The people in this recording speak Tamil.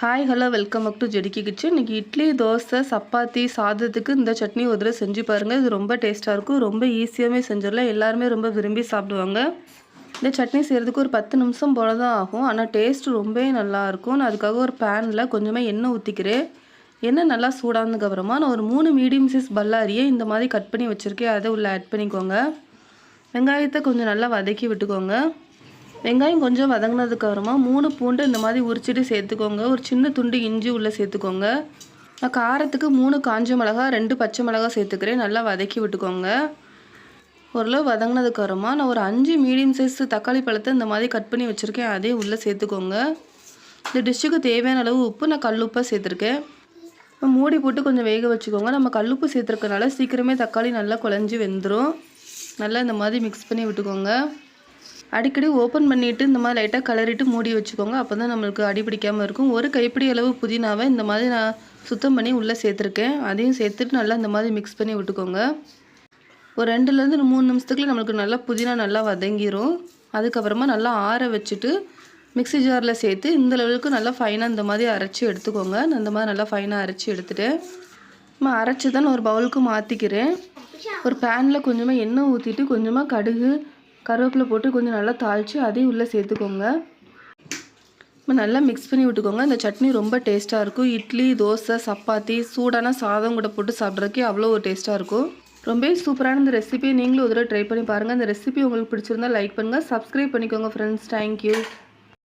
Hi hello welcome back to ஜெடிக்கி kitchen இன்றைக்கி இட்லி தோசை சப்பாத்தி சாதத்துக்கு இந்த சட்னி ஒரு தடவை செஞ்சு பாருங்கள் இது ரொம்ப டேஸ்ட்டாக இருக்கும். ரொம்ப ஈஸியாகவே செஞ்சிடலாம். எல்லாருமே ரொம்ப விரும்பி சாப்பிடுவாங்க. இந்த சட்னி செய்கிறதுக்கு ஒரு பத்து நிமிஷம் போல தான் ஆகும். ஆனால் டேஸ்ட் ரொம்பவே நல்லாயிருக்கும் நான் அதுக்காக ஒரு பேனில் கொஞ்சமாக எண்ணெய் ஊற்றிக்கிறேன் எண்ணெய் நல்லா சூடானதுக்கு அப்புறமா நான் ஒரு மூணு மீடியம் சைஸ் பல்லாரியை இந்த மாதிரி கட் பண்ணி வச்சுருக்கேன். அதை உள்ளே ஆட் பண்ணிக்கோங்க. வெங்காயத்தை கொஞ்சம் நல்லா வதக்கி விட்டுக்கோங்க. வெங்காயம் கொஞ்சம் வதங்கினதுக்கப்புறமா மூணு பூண்டு இந்த மாதிரி உரிச்சிட்டு சேர்த்துக்கோங்க. ஒரு சின்ன துண்டு இஞ்சி உள்ளே சேர்த்துக்கோங்க. நான் காரத்துக்கு மூணு காஞ்ச மிளகா ரெண்டு பச்சை மிளகா சேர்த்துக்கிறேன். நல்லா வதக்கி விட்டுக்கோங்க. ஓரளவு வதங்கினதுக்கப்புறமா நான் ஒரு அஞ்சு மீடியம் சைஸ் தக்காளி பழத்தை இந்த மாதிரி கட் பண்ணி வச்சுருக்கேன். அதே உள்ளே சேர்த்துக்கோங்க. இந்த டிஷ்ஷுக்கு தேவையான அளவு உப்பு நான் கல்லுப்பாக சேர்த்துருக்கேன். மூடி போட்டு கொஞ்சம் வேக வச்சுக்கோங்க. நம்ம கல்லுப்பு சேர்த்துருக்கனால சீக்கிரமே தக்காளி நல்லா குழஞ்சி வெந்துடும் நல்லா இந்த மாதிரி மிக்ஸ் பண்ணி விட்டுக்கோங்க. அடிக்கடி ஓப்பன் பண்ணிவிட்டு இந்த மாதிரி லைட்டாக கலரிட்டு மூடி வச்சுக்கோங்க. அப்போ தான் நம்மளுக்கு அடி பிடிக்காமல் இருக்கும். ஒரு கைப்பிடி அளவு புதினாவை இந்த மாதிரி நான் சுத்தம் பண்ணி உள்ளே சேர்த்துருக்கேன். அதையும் சேர்த்துட்டு நல்லா இந்த மாதிரி மிக்ஸ் பண்ணி விட்டுக்கோங்க. ஒரு ரெண்டுலேருந்து மூணு நிமிஷத்துக்குள்ள நம்மளுக்கு நல்லா புதினா நல்லா வதங்கிரும். அதுக்கப்புறமா நல்லா ஆற வச்சுட்டு மிக்ஸி ஜாரில் சேர்த்து இந்த லெவலுக்கு நல்லா ஃபைனாக இந்த மாதிரி அரைச்சி எடுத்துக்கோங்க. நான் இந்த மாதிரி நல்லா ஃபைனாக அரைச்சி எடுத்துகிட்டு நம்ம அரைச்சி தான் நான் ஒரு பவுலுக்கு மாற்றிக்கிறேன் ஒரு பேனில் கொஞ்சமாக எண்ணெய் ஊற்றிட்டு கொஞ்சமாக கடுகு கருவேப்பிலை போட்டு கொஞ்சம் நல்லா தாளித்து அதையும் உள்ளே சேர்த்துக்கோங்க. நம்ம நல்லா மிக்ஸ் பண்ணி விட்டுக்கோங்க. இந்த சட்னி ரொம்ப டேஸ்ட்டாக இருக்கும். இட்லி தோசை சப்பாத்தி சூடான சாதம் கூட போட்டு சாப்பிட்றதுக்கே அவ்வளோ ஒரு டேஸ்ட்டாக இருக்கும். ரொம்பவே சூப்பரான இந்த ரெசிபியை நீங்களும் ஒரு தடவை ட்ரை பண்ணி பாருங்கள் இந்த ரெசிபி உங்களுக்கு பிடிச்சிருந்தா லைக் பண்ணுங்கள் சப்ஸ்கிரைப் பண்ணிக்கோங்க ஃப்ரெண்ட்ஸ் தேங்க்யூ